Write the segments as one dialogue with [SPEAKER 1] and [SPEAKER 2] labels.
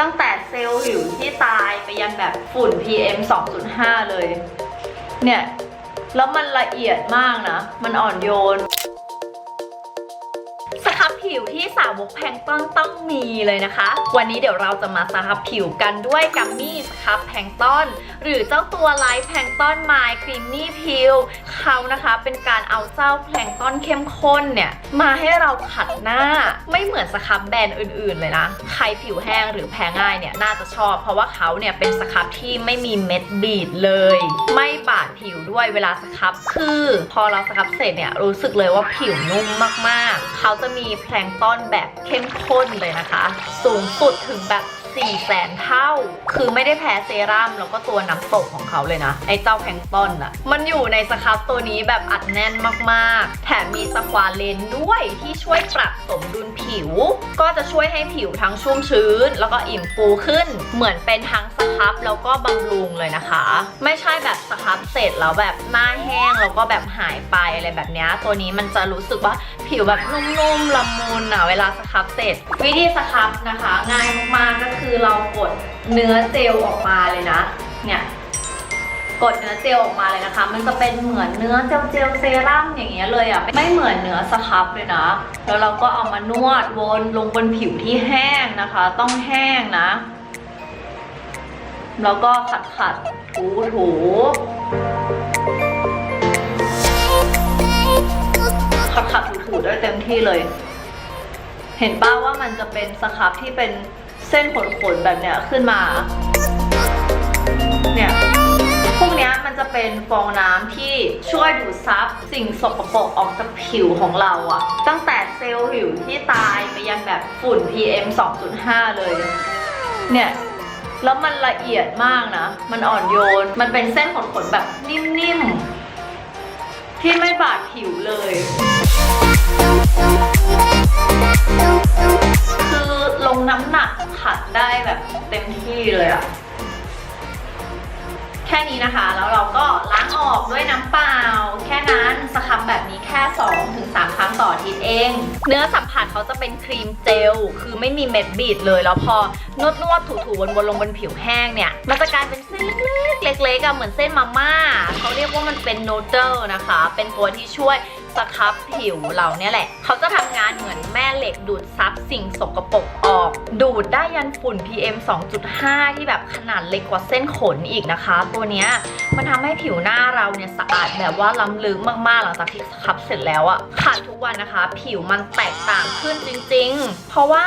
[SPEAKER 1] ตั้งแต่เซลล์ผิวที่ตายไปยันแบบฝุ่น PM 2.5 เลย เนี่ย แล้วมันละเอียดมากนะ มันอ่อนโยน สครับผิวที่สา วกแพลงก์ต้นต้องมีเลยนะคะ วันนี้เดี๋ยวเราจะมาสครับผิวกันด้วยกัมมี่สครับแพลงก์ต้นหรือเจ้าตัวไลท์แพลงก์ต้นไมครีมมี่พิลเขานะคะเป็นการเอาเจ้าแพลงก์ต้นเข้มข้นเนี่ยมาให้เราขัดหน้าไม่เหมือนสครับแบรนด์อื่น ๆ เลยนะ ใครผิวแห้งหรือแพ้ง่ายเนี่ยน่าจะชอบ เพราะว่าเขาเนี่ยเป็นสครับที่ไม่มีเม็ดบีดเลย ไม่บาดผิวด้วยเวลาสครับคือ พอเราสครับเสร็จเนี่ยรู้สึกเลยว่าผิวนุ่มมากๆ เขาจะมีแพลงก์ต้นแบบเข้มข้นเลยนะคะ สูงสุดถึงแบบ 4แสนเท่า คือไม่ได้แพ้เซรั่มแล้วก็ตัวน้ำตกของเขาเลยนะ ไอ้เจ้าแพงต้นอะมันอยู่ในสครับตัวนี้แบบอัดแน่นมากๆ แถมมีสควาเลนด้วยที่ช่วยปรับสมดุลผิว ก็จะช่วยให้ผิวทั้งชุ่มชื้น แล้วก็อิ่มฟูขึ้น เหมือนเป็นทั้งสครับแล้วก็บำรุงเลยนะคะ ไม่ใช่แบบสครับเสร็จแล้วแบบหน้าแห้งแล้วก็แบบหายไปอะไรแบบนี้ตัวนี้มันจะรู้สึกว่าผิวแบบนุ่มๆละมุนอะเวลาสครับเสร็จ วิธีสครับนะคะ ง่ายมากๆก็คือือเรากดเนื้อเจลออกมาเลยนะ เนี่ยกดเนื้อเจลออกมาเลยนะคะ มันจะเป็นเหมือนเนื้อเจลเจลเซรั่มอย่างเงี้ยเลยอะ ไม่เหมือนเนื้อสครับเลยนะ แล้วเราก็เอามานวดวนลงบนผิวที่แห้งนะคะ ต้องแห้งนะ แล้วก็ขัดขัดถูถูขัดขัดถูถูได้เต็มที่เลย เห็นป้าว่ามันจะเป็นสครับที่เป็น เส้นขนๆแบบเนี้ยขึ้นมา เนี่ยพวกเนี้ยมันจะเป็นฟองน้ำที่ช่วยดูดซับสิ่งสกปรกออกจากผิวของเราอะตั้งแต่เซลล์ผิวที่ตายไปยันแบบฝุ่น PM 2.5 เลย เนี่ยแล้วมันละเอียดมากนะ มันอ่อนโยน มันเป็นเส้นขนๆแบบนิ่มๆ ที่ไม่บาดผิวเลยี่เลยอะแค่นี้นะคะ แล้วเราก็ล้างออกด้วยน้ำเปล่า แค่นั้นสครับแบบนี้แค่ 2-3 ครั้งต่ออาทิตย์เอง เนื้อสัมผัสเขาจะเป็นครีมเจล คือไม่มีเม็ดบีดเลย แล้วพอนวดนวดๆถูๆวนๆลงบนผิวแห้งเนี่ย มันจะกลายเป็นเส้นเล็กๆเล็กๆอะเหมือนเส้นมาม่าเขาเรียกว่ามันเป็นโนเดิลนะคะ เป็นตัวที่ช่วย สครับผิวเราเนี่ยแหละ เขาจะทำงานเหมือนแม่เหล็กดูดซับสิ่งสกปรกออก ดูดได้ยันฝุ่น PM 2.5 ที่แบบขนาดเล็กกว่าเส้นขนอีกนะคะ ตัวเนี้ยมันทำให้ผิวหน้าเราเนี่ยสะอาดแบบว่าล้ำลึกมากๆ หลังจากที่สครับเสร็จแล้วอะขัดทุกวันนะคะ ผิวมันแตกต่างขึ้นจริง ๆ เพราะว่า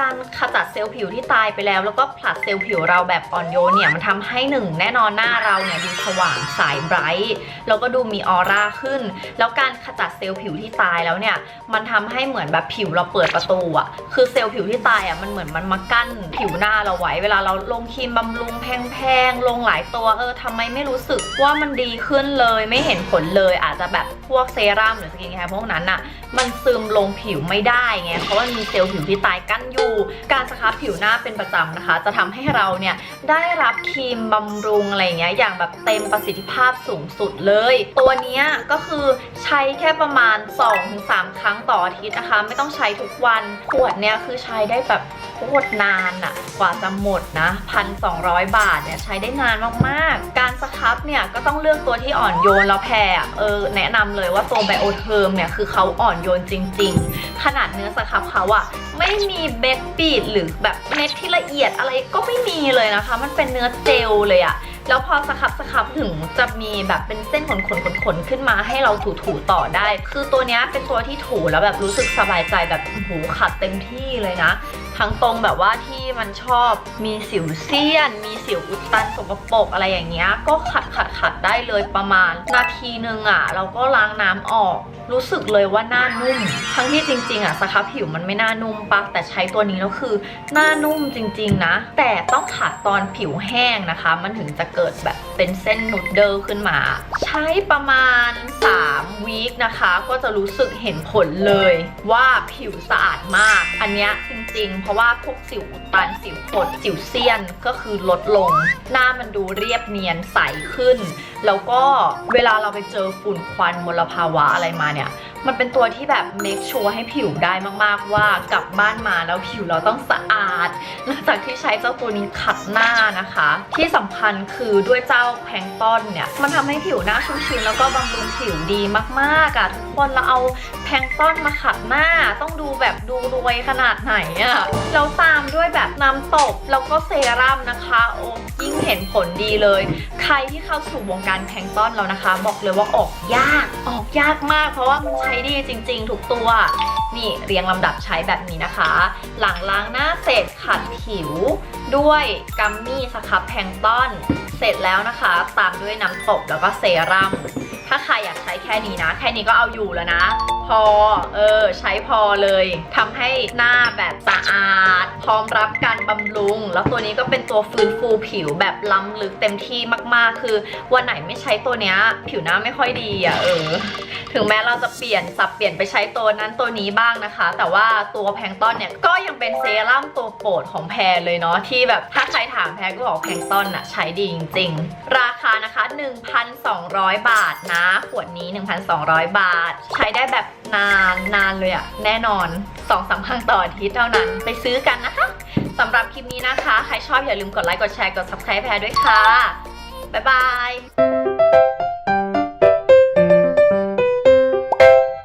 [SPEAKER 1] การขจัดเซลล์ผิวที่ตายไปแล้ว แล้วก็ผลัดเซลล์ผิวเราแบบอ่อนโยนเนี่ยมันทำให้หนึ่งแน่นอนหน้าเราเนี่ยดูสว่างใสไบรท์แล้วก็ดูมีออร่าขึ้น แล้วการขจัดเซลล์ผิวที่ตายแล้วเนี่ย มันทำให้เหมือนแบบผิวเราเปิดประตูอะคือเซลล์ผิวที่ตายอะมันเหมือนมันมากั้นผิวหน้าเราไว้ เวลาเราลงครีมบำรุงแพงๆ ลงหลายตัวเออทำไมไม่รู้สึกว่ามันดีขึ้นเลย ไม่เห็นผลเลยอาจจะแบบพวกเซรั่มหรือสกินแคร์พวกนั้นอะมันซึมลงผิวไม่ได้ไง เพราะว่ามีเซลล์ผิวที่ตายกั้นอยู่ การสครับผิวหน้าเป็นประจำนะคะ จะทำให้เราเนี่ยได้รับครีมบำรุงอะไรเงี้ยอย่างแบบเต็มประสิทธิภาพสูงสุดเลย ตัวเนี้ยก็คือใช้แค่ประมาณ 2-3 ครั้งต่ออาทิตย์นะคะ ไม่ต้องใช้ทุกวัน ขวดเนี่ยคือใช้ได้แบบโคตรนานอะกว่าจะหมดนะ 1,200 บาทเนี่ยใช้ได้นานมากๆ การสครับเนี่ยก็ต้องเลือกตัวที่อ่อนโยนแล้วแพรอะเออแนะนำเลยว่าตัวไบโอเทอร์มเนี่ยคือเขาอ่อนโยนจริง ๆ ขนาดเนื้อสครับเขาอะไม่มีเบ็ดบีดหรือแบบเม็ดที่ละเอียดอะไรก็ไม่มีเลยนะคะ มันเป็นเนื้อเจลเลยอะ แล้วพอสครับสครับถึงจะมีแบบเป็นเส้นขนขนขนขนขึ้นมาให้เราถูถูต่อได้ คือตัวนี้เป็นตัวที่ถูแล้วแบบรู้สึกสบายใจแบบหูขัดเต็มที่เลยนะ ทั้งตรงแบบว่าที่มันชอบมีสิวเซียน มีสิวอุดตันสกปรกอะไรอย่างเงี้ย ก็ขัดขัดขัดได้เลยประมาณ นาทีนึงอะ่ะ เราก็ล้างน้ำออก รู้สึกเลยว่าหน้านุ่ม ทั้งที่จริง ๆอะ่ะสครับผิวมันไม่น่านุ่มปะแต่ใช้ตัวนี้แล้วคือหน้านุ่มจริง ๆ นะ แต่ต้องขัดตอนผิวแห้งนะคะ มันถึงจะเกิดแบบเป็นเส้นนูดเดิลขึ้นมา ใช้ประมาณ 3วีคนะคะ ก็จะรู้สึกเห็นผลเลยว่าผิวสะอาดมาก อันเนี้ยจริงๆ เพราะว่าพวกสิวอุดตันสิวขดสิวเซียนก็คือลดลง หน้ามันดูเรียบเนียนใสขึ้น แล้วก็เวลาเราไปเจอฝุ่นควันมลภาวะอะไรมาเนี่ย มันเป็นตัวที่แบบ make sure ให้ผิวได้มากๆว่ากลับบ้านมาแล้วผิวเราต้องสะอาด หลังจากที่ใช้เจ้าตัวนี้ขัดหน้านะคะ ที่สำคัญคือด้วยเจ้าแพลงต้นเนี่ย มันทำให้ผิวหน้าชุ่มชื้นแล้วก็บำรุงผิวดีมากๆอะทุกคนเราเอาแพลงต้นมาขัดหน้า ต้องดูแบบดูรวยขนาดไหนอะแล้วตามด้วยแบบน้ำตบแล้วก็เซรั่มนะคะ โอ้ยิ่ง เห็นผลดีเลย ใครที่เข้าสู่วงการแพงต้อนแล้วนะคะ บอกเลยว่าออกยาก ออกยากมาก เพราะว่ามันใช้ดีจริง ๆ ทุกตัว นี่เรียงลำดับใช้แบบนี้นะคะ หลังล้างหน้าเสร็จขัดผิว ด้วยกัมมี่สครับแพงต้อน เสร็จแล้วนะคะ ตามด้วยน้ำตบแล้วก็เซรั่ม ถ้าใครอยากใช้แค่นี้นะ แค่นี้ก็เอาอยู่แล้วนะ พอ เออ ใช้พอเลยทำให้หน้าแบบสะอาด พร้อมรับการบำรุง แล้วตัวนี้ก็เป็นตัวฟื้นฟูผิวแบบล้ำลึกเต็มที่มากๆ คือ วันไหนไม่ใช้ตัวเนี้ย ผิวหน้าไม่ค่อยดีอะเออ ถึงแม้เราจะเปลี่ยนสับเปลี่ยนไปใช้ตัวนั้นตัวนี้บ้างนะคะ แต่ว่าตัวแพงต้นเนี่ยก็ยังเป็นเซรั่มตัวโปรดของแพรเลยเนาะที่แบบถ้า รถามแพรก็บอกแพงต้นอะใช้ดีจริงๆ ราคานะคะ 1,200 บาทนะ ขวดนี้ 1,200 บาท ใช้ได้แบบนานนานเลยอะแน่นอน2-3ครั้งต่ออาทิตย์เท่านั้นไปซื้อกันนะคะสำหรับคลิปนี้นะคะ ใครชอบอย่าลืมกดไลค์กดแชร์กด subscribe แพรด้วยค่ะ บ๊ายบาย